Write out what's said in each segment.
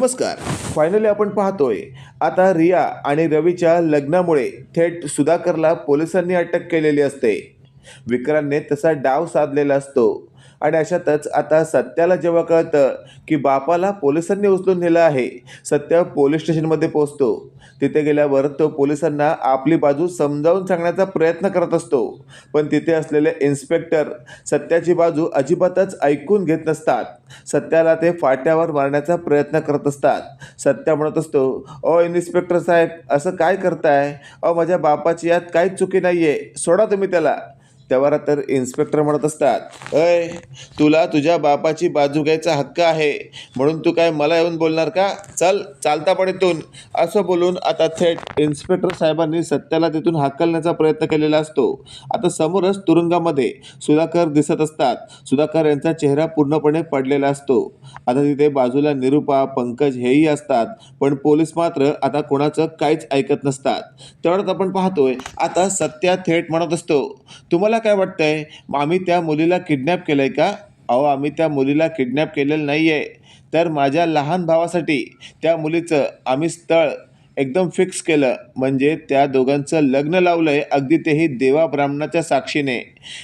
नमस्कार. फायनली आपण पाहतोय. आता रिया आणि रवीच्या लग्नामुळे थेट सुधाकरला पोलिसांनी अटक केलेली असते. विक्रांतने तसा डाव साधलेला असतो. आणि अशातच आता सत्याला जेव्हा कळतं की बापाला पोलिसांनी उचलून नेलं आहे सत्य पोलीस स्टेशनमध्ये पोहोचतो. तिथे गेल्यावर तो पोलिसांना आपली बाजू समजावून सांगण्याचा प्रयत्न करत असतो. पण तिथे असलेले इन्स्पेक्टर सत्याची बाजू अजिबातच ऐकून घेत नसतात. सत्याला ते फाट्यावर मारण्याचा प्रयत्न करत असतात. सत्या म्हणत असतो अ इन्स्पेक्टर साहेब असं काय करताय? अ माझ्या बापाची यात काहीच चुकी नाही आहे सोडा तुम्ही त्याला. तेव्हा तर इन्स्पेक्टर म्हणत असतात अय तुला तुझ्या बापाची बाजू घ्यायचा हक्क आहे म्हणून तू काय मला येऊन बोलणार का? चल चालता पण इथून असं बोलून आता थेट इन्स्पेक्टर साहेबांनी सत्याला तिथून हाकलण्याचा प्रयत्न केलेला असतो. आता समोरच तुरुंगामध्ये सुधाकर दिसत असतात. सुधाकर यांचा चेहरा पूर्णपणे पडलेला असतो. आता तिथे बाजूला निरुपा पंकज हेही असतात पण पोलीस मात्र आता कोणाचं काहीच ऐकत नसतात. तेवढंच आपण पाहतोय आता सत्या थेट म्हणत असतो तुम्हाला काय वाटतंय? आम्ही त्या मुलीला किडनॅप केलंय का? अहो आम्ही त्या मुलीला किडनॅप केलेलं नाही आहे तर माझ्या लहान भावासाठी त्या मुलीचं आम्ही स्थळ एकदम फिक्स केलं. म्हणजे त्या दोघांचं लग्न लावलंय. अगदी तेही देवा ब्राह्मणाच्या साक्षीने.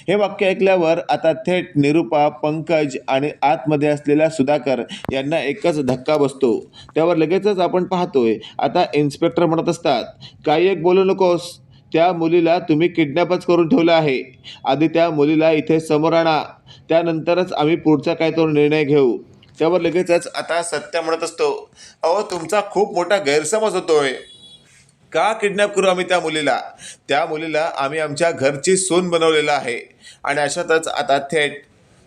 हे वाक्य ऐकल्यावर आता थेट निरुपा पंकज आणि आतमध्ये असलेला सुधाकर यांना एकच धक्का बसतो. त्यावर लगेचच आपण पाहतोय. आता इन्स्पेक्टर म्हणत असतात काही एक बोलू नकोस. त्या मुलीला तुम्ही किडनॅपच करून ठेवलं आहे. आधी त्या मुलीला इथे समोर आणा. त्यानंतरच आम्ही पुढचा काय तो निर्णय घेऊ. त्यावर लगेचच आता सत्य म्हणत असतो. अहो तुमचा खूप मोठा गैरसमज होतोय. का किडनॅप करू आम्ही त्या मुलीला? त्या मुलीला आम्ही आमच्या घरची सून बनवलेलं आहे. आणि अशातच आता थेट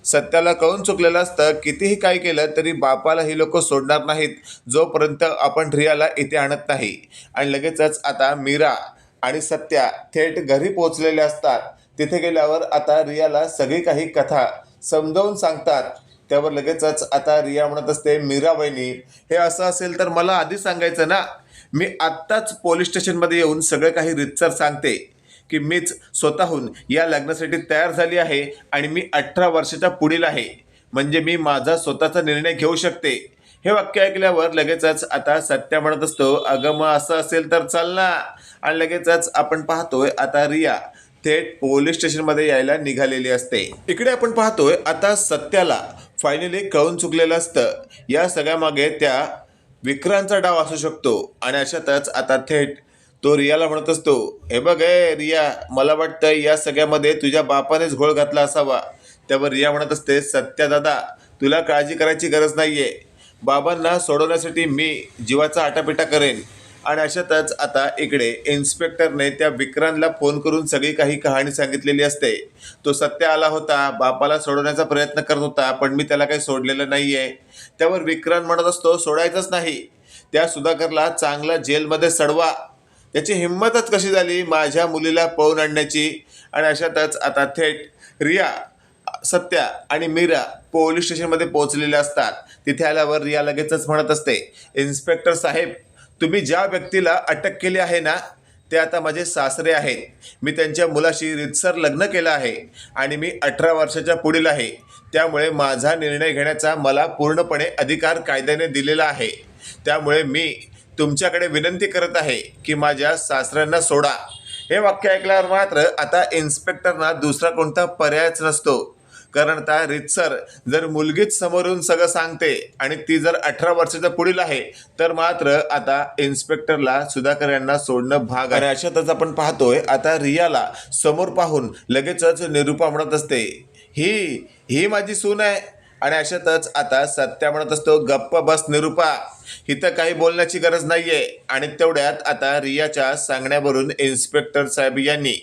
सत्याला कळून चुकलेलं असतं कितीही काय केलं तरी बापाला ही लोक सोडणार नाहीत जोपर्यंत आपण रियाला इथे आणत नाही. आणि लगेचच आता मीरा आणि सत्या थेट घरी पोचलेले असतात. तिथे गेल्यावर आता रियाला सगळी काही कथा समजावून सांगतात. त्यावर लगेचच आता रिया म्हणत असते मीरा वहिनी हे असं असेल तर मला आधी सांगायचं ना? मी आत्ताच पोलीस स्टेशनमध्ये येऊन सगळं काही रितसर सांगते की मीच स्वतःहून या लग्नासाठी तयार झाली आहे आणि मी अठरा वर्षाच्या पुढील आहे. म्हणजे मी माझा स्वतःचा निर्णय घेऊ शकते. हे वाक्य ऐकल्यावर लगेचच आता सत्या म्हणत असतो अगं मग असं असेल तर चाल ना. आणि लगेचच आपण पाहतोय आता रिया थेट पोलीस स्टेशनमध्ये यायला निघालेली असते. इकडे आपण पाहतोय आता सत्याला फायनली कळून चुकलेलं असतं. या सगळ्यामागे त्या विक्रांतचा डाव असू शकतो आणि अशातच आता थेट तो रियाला म्हणत असतो हे बघ ए रिया मला वाटतं या सगळ्यामध्ये तुझ्या बापानेच घोळ घातला असावा. त्यावर रिया म्हणत असते सत्या दादा तुला काळजी करायची गरज नाहीये. बाबांना सोडवण्यासाठी मी जीवाचा आटापिटा करेन. आणि अशातच आता इकडे इन्स्पेक्टरने त्या विक्रांतला फोन करून सगळी काही कहाणी सांगितलेली असते. तो सत्य आला होता बापाला सोडवण्याचा प्रयत्न करत होता पण मी त्याला काही सोडलेलं नाही आहे त्यावर विक्रांत म्हणत असतो सोडायचंच नाही. त्या सुधाकरला चांगला जेलमध्ये सडवा. त्याची हिंमतच कशी झाली माझ्या मुलीला पळून आणण्याची? आणि अशातच आता थेट रिया सत्या आणि मीरा पोलीस स्टेशनमध्ये पोहोचलेल्या असतात. तिथे आल्यावर रिया लगेचच म्हणत असते इन्स्पेक्टर साहेब तुम्ही ज्या व्यक्तीला अटक केली आहे ना ते आता माझे सासरे आहेत. मी त्यांच्या मुलाशी रितसर लग्न केलं आहे आणि मी अठरा वर्षाच्या पुढील आहे. त्यामुळे माझा निर्णय घेण्याचा मला पूर्णपणे अधिकार कायद्याने दिलेला आहे. त्यामुळे मी तुमच्याकडे विनंती करत आहे की माझ्या सासऱ्यांना सोडा. हे वाक्य ऐकल्यावर मात्र आता इन्स्पेक्टरना दुसरा कोणता पर्यायच नसतो. कारण आता रितसर जर मुलगीच समोरून सगळं सांगते आणि ती जर अठरा वर्षाच्या पुढील आहे तर मात्र आता इन्स्पेक्टरला सुधाकर यांना सोडणं भाग आहे. अशातच आपण पाहतोय आता रियाला समोर पाहून लगेचच निरुपा म्हणत असते ही ही माझी सून आहे. आणि अशातच आता सत्या म्हणत असतो गप्प बस निरुपा इथं काही बोलण्याची गरज नाहीये. आणि तेवढ्यात आता रियाच्या सांगण्यावरून इन्स्पेक्टर साहेब यांनी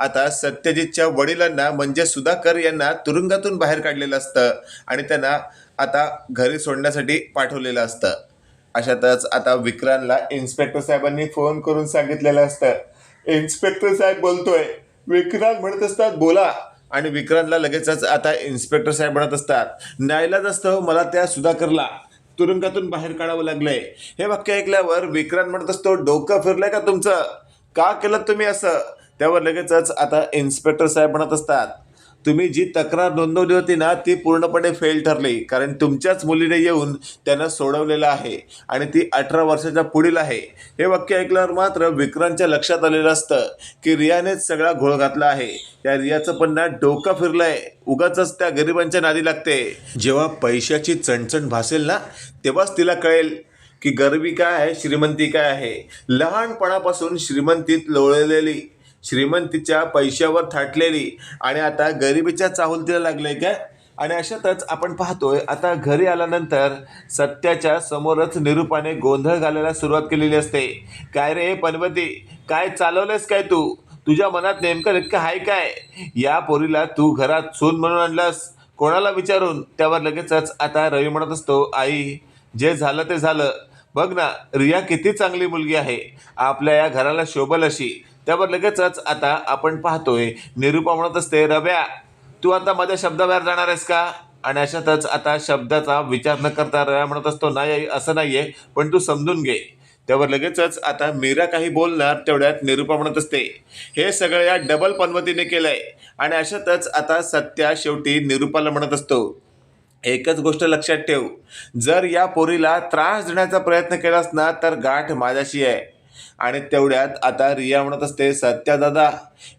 आता सत्यजितच्या वडिलांना म्हणजे सुधाकर यांना तुरुंगातून बाहेर काढलेलं असतं आणि त्यांना आता घरी सोडण्यासाठी पाठवलेलं असतं. अशातच आता विक्रांतला इन्स्पेक्टर साहेबांनी फोन करून सांगितलेलं असतं. इन्स्पेक्टर साहेब बोलतोय विक्रांत म्हणत असतात बोला. आणि विक्रांतला लगेचच आता इन्स्पेक्टर साहेब म्हणत असतात न्यायलाच असतं हो, मला त्या सुधाकरला तुरुंगातून बाहेर काढावं लागलंय. हे वाक्य ऐकल्यावर विक्रांत म्हणत असतो डोकं फिरलंय का तुमचं? का केलं तुम्ही असं? त्यावर लगेचच आता इन्स्पेक्टर साहेब म्हणत असतात तुम्ही जी तक्रार नोंदवली होती ना ती पूर्णपणे फेल ठरली. कारण तुमच्याच मुलीने येऊन त्यांना सोडवलेलं आहे आणि ती अठरा वर्षाच्या पुढील आहे. हे वाक्य ऐकल्यावर मात्र विक्रांतच्या लक्षात आलेलं असतं की रियानेच सगळा घोळ घातला आहे. त्या रियाचं पण ना डोकं फिरलंय. उगाच त्या गरिबांच्या नादी लागते. जेव्हा पैशाची चणचण भासेल ना तेव्हाच तिला कळेल की गरिबी काय आहे श्रीमंती काय आहे. लहानपणापासून श्रीमंतीत लोळलेली श्रीमंतीच्या पैशावर थाटलेली आणि आता गरिबीच्या चाहुलतीला लागले काय? आणि अशातच आपण पाहतोय आता घरी आल्यानंतर सत्याच्या समोरच निरूपाने गोंधळ घालायला सुरुवात केलेली असते. काय रे पनवती काय चालवलंयस काय तू? तुझ्या मनात नेमकं नेमकं आहे काय? या पोरीला तू घरात सून म्हणून आणलास. कोणाला विचारून? त्यावर लगेचच आता रवी म्हणत असतो आई जे झालं ते झालं. बघ ना रिया किती चांगली मुलगी आहे. आपल्या या घराला शोभल अशी. त्यावर लगेचच आता आपण पाहतोय. निरूपा म्हणत असते रव्या तू आता माझ्या शब्दाबाहेर जाणार आहेस का? आणि अशातच आता शब्दाचा विचार न करता रव्या म्हणत असतो नाही असं असं नाहीये पण तू समजून घे. त्यावर लगेचच आता मीरा काही बोलणार तेवढ्यात निरूपा म्हणत असते हे सगळं या डबल पनवतीने केलंय. आणि अशातच आता सत्या शेवटी निरूपाला म्हणत असतो एकच गोष्ट लक्षात ठेव जर या पोरीला त्रास देण्याचा प्रयत्न केलास ना तर गाठ माझ्याशी आहे. आणि तेवढ्यात आता रिया म्हणत असते सत्या दादा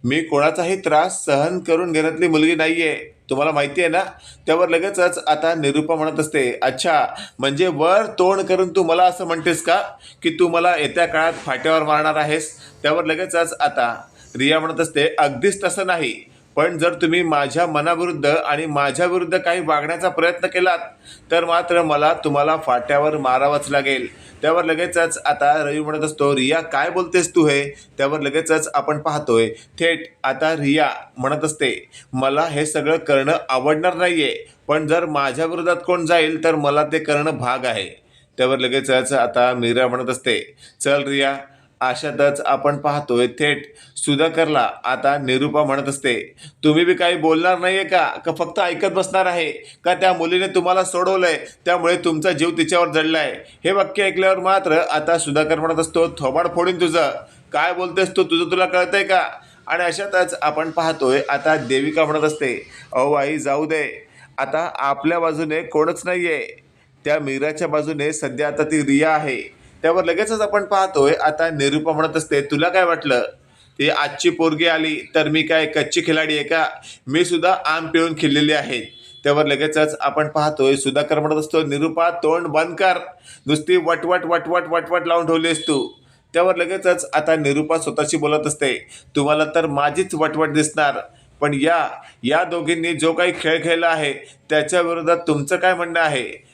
मी कोणाचाही त्रास सहन करून घेण्यातली मुलगी नाहीये. तुम्हाला माहिती आहे ना? त्यावर लगेचच आता निरूपा म्हणत असते अच्छा म्हणजे वर तोंड करून तू मला असं म्हणतेस का? की तू मला येत्या काळात फाट्यावर मारणार आहेस? त्यावर लगेचच आता रिया म्हणत असते अगदीच तसं नाही. पण जर तुम्ही माझ्या मनाविरुद्ध आणि माझ्या विरुद्ध काही वागण्याचा प्रयत्न केलात तर मात्र मला तुम्हाला फाट्यावर मारावंच लागेल. त्यावर लगेचच आता रवी म्हणत असतो रिया काय बोलतेस तू हे? त्यावर लगेचच आपण पाहतोय थेट आता रिया म्हणत असते मला हे सगळं करणं आवडणार नाहीये पण जर माझ्या विरोधात कोण जाईल तर मला ते करणं भाग आहे. त्यावर लगेचच आता मीरा म्हणत असते चल रिया अशातच आपण पाहतोय थेट. सुधाकरला आता निरूपा म्हणत असते तुम्ही बी काही बोलणार नाहीये का? का फक्त ऐकत बसणार आहे? का त्या मुलीने तुम्हाला सोडवलंय? त्यामुळे तुमचा जीव तिच्यावर जडलाय. हे वाक्य ऐकल्यावर मात्र आता सुधाकर म्हणत असतो थोबाड फोडीन तुझं. काय बोलतेस तू? तुझं तुला कळतंय का? आणि अशातच आपण पाहतोय आता देविका म्हणत असते अहो आई जाऊ दे. आता आपल्या बाजूने कोणच नाहीये. त्या मीराच्या बाजूने सध्या आता ती रिया आहे. त्यावर लगेचच आपण पाहतोय आता निरूपा म्हणत असते तुला काय वाटलं? ती आजची पोरगी आली तर मी काय कच्ची खिलाडी आहे का? मी सुद्धा आम पिळून खिल्लेली आहे. त्यावर लगेचच आपण पाहतोय सुधाकर म्हणत असतो निरूपा तोंड बंद कर. नुसती वटवट वटवट वटवट लावून ठेवलीस तू. त्यावर लगेचच आता निरूपा स्वतःशी बोलत असते तुम्हाला तर माझीच वटवट दिसणार पण या या दोघींनी जो काही खेळ खेळला आहे त्याच्या विरोधात तुमचं काय म्हणणं आहे?